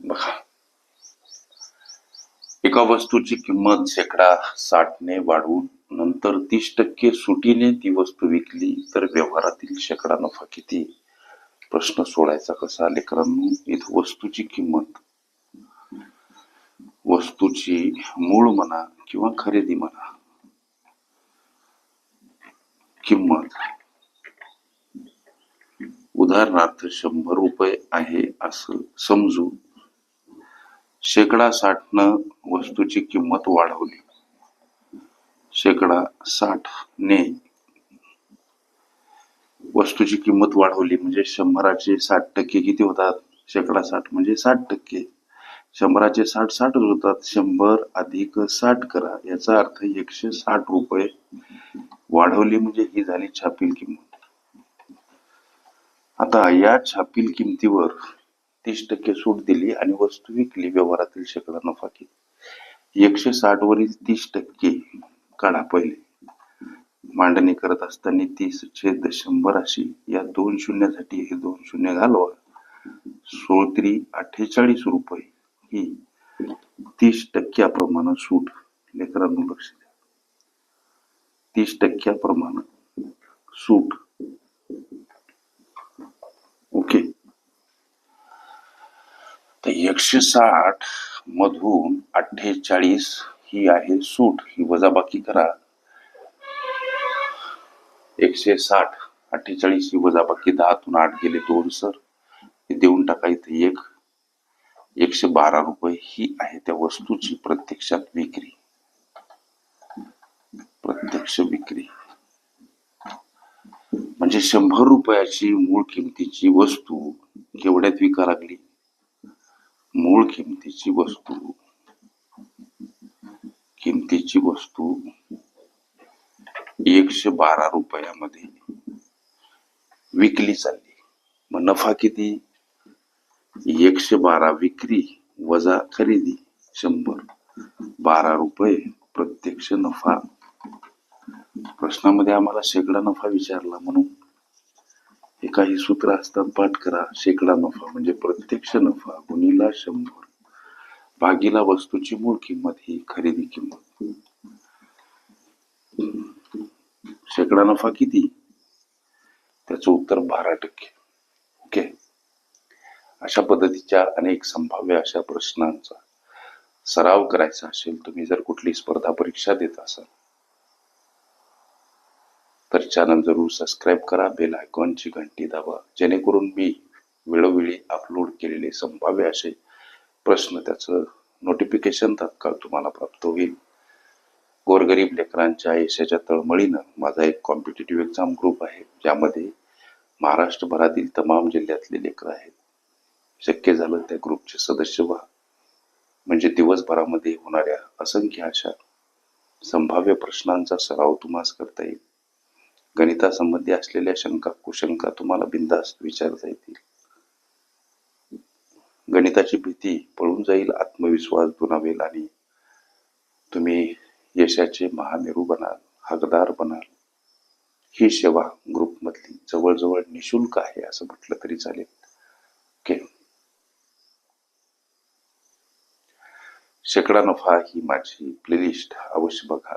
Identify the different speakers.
Speaker 1: बघा. एका वस्तूची किंमत शेकडा साठने वाढवून नंतर तीस टक्के सुटीने ती वस्तू विकली तर व्यवहारातील शेकडा नफा किती? प्रश्न सोडायचा कसा? लेकरांनो इथं वस्तूची किंमत. वस्तूची मूळ म्हणा किंवा खरेदी म्हणा. किंमत. उदाहरणार्थ शंभर रुपये आहे असं समजू शेकडा साठनं वस्तूची किंमत वाढवली. शेकडा साठ ने वस्तूची किंमत वाढवली म्हणजे शंभराचे साठ टक्के किती होतात? शेकडा साठ म्हणजे साठ टक्के. शंभराचे साठ साठच होतात. शंभर अधिक साठ करा. याचा अर्थ एकशे साठ रुपये वाढवली म्हणजे ही झाली छापील किंमत. आता या छापील किमतीवर तीस टक्के सूट दिली आणि वस्तू विकली व्यवहारातील शेकडा नफा केली. एकशे साठ वरील तीस टक्के काढा पहिले. मांडणी करत असताना तीस छेद शंभर अशी या दोन शून्यासाठी हे दोन शून्य घालवा. सोळत्री अठ्ठेचाळीस रुपये ही तीस टक्क्याप्रमाणे सूट लेकरांनो लक्ष द्या. तीस टक्क्याप्रमाणे सूट ओके तर एकशे साठ मधून अठ्ठेचाळीस ही आहे सूट. ही वजाबाकी करा. एकशे साठ अठ्ठेचाळीस ही वजाबाकी. दहातून आठ गेले दोन सर. हे देऊन टाका इथे एक. एकशे बारा रुपये ही आहे त्या वस्तूची प्रत्यक्षात विक्री. प्रत्यक्ष विक्री. म्हणजे शंभर रुपयाची मूळ किमतीची वस्तू केवढ्यात विका लागली? मूळ किमतीची वस्तू. किमतीची वस्तू एकशे बारा रुपयामध्ये विकली चालली. मग नफा किती? एकशे बारा विक्री वजा खरेदी शंभर. बारा रुपये प्रत्यक्ष नफा. प्रश्नामध्ये आम्हाला शेकडा नफा विचारला म्हणून. हे काही सूत्र असतात पाठ करा. शेकडा नफा म्हणजे प्रत्यक्ष नफा गुणीला शंभर. भागीला वस्तूची मूळ किंमत ही खरेदी किंमत. शेकडा नफा किती? त्याचं उत्तर बारा टक्के. ओके? अशा पद्धतीच्या अनेक संभाव्य अशा प्रश्नांचा सराव करायचा असेल तुम्ही जर कुठली स्पर्धा परीक्षा देत असाल तर चॅनल जरूर सबस्क्राईब करा बेल आयकॉनची घंटी दाबा जेणेकरून मी वेळोवेळी अपलोड केलेले संभाव्य असे प्रश्न त्याचं नोटिफिकेशन तात्काळ तुम्हाला प्राप्त होईल. गोरगरीब लेकरांच्या यशाच्या तळमळीनं माझा एक कॉम्पिटेटिव्ह एक्झाम ग्रुप आहे ज्यामध्ये महाराष्ट्रभरातील तमाम जिल्ह्यातले लेकर आहेत. शक्य झालं त्या ग्रुपचे सदस्य व्हा. म्हणजे दिवसभरामध्ये होणाऱ्या असंख्य अशा संभाव्य प्रश्नांचा सराव तुम्हाला करता येईल. गणितासंबंधी असलेल्या शंका कुशंका तुम्हाला बिनधास्त विचारता येतील. गणिताची भीती पळून जाईल आत्मविश्वास दुनावेल आणि तुम्ही यशाचे महामेरू बनाल हकदार बनाल. ही सेवा ग्रुपमधली जवळजवळ निशुल्क आहे असं म्हटलं तरी चालेल. ओके शेकडा नफा ही माझी प्लेलिस्ट अवश्य बघा.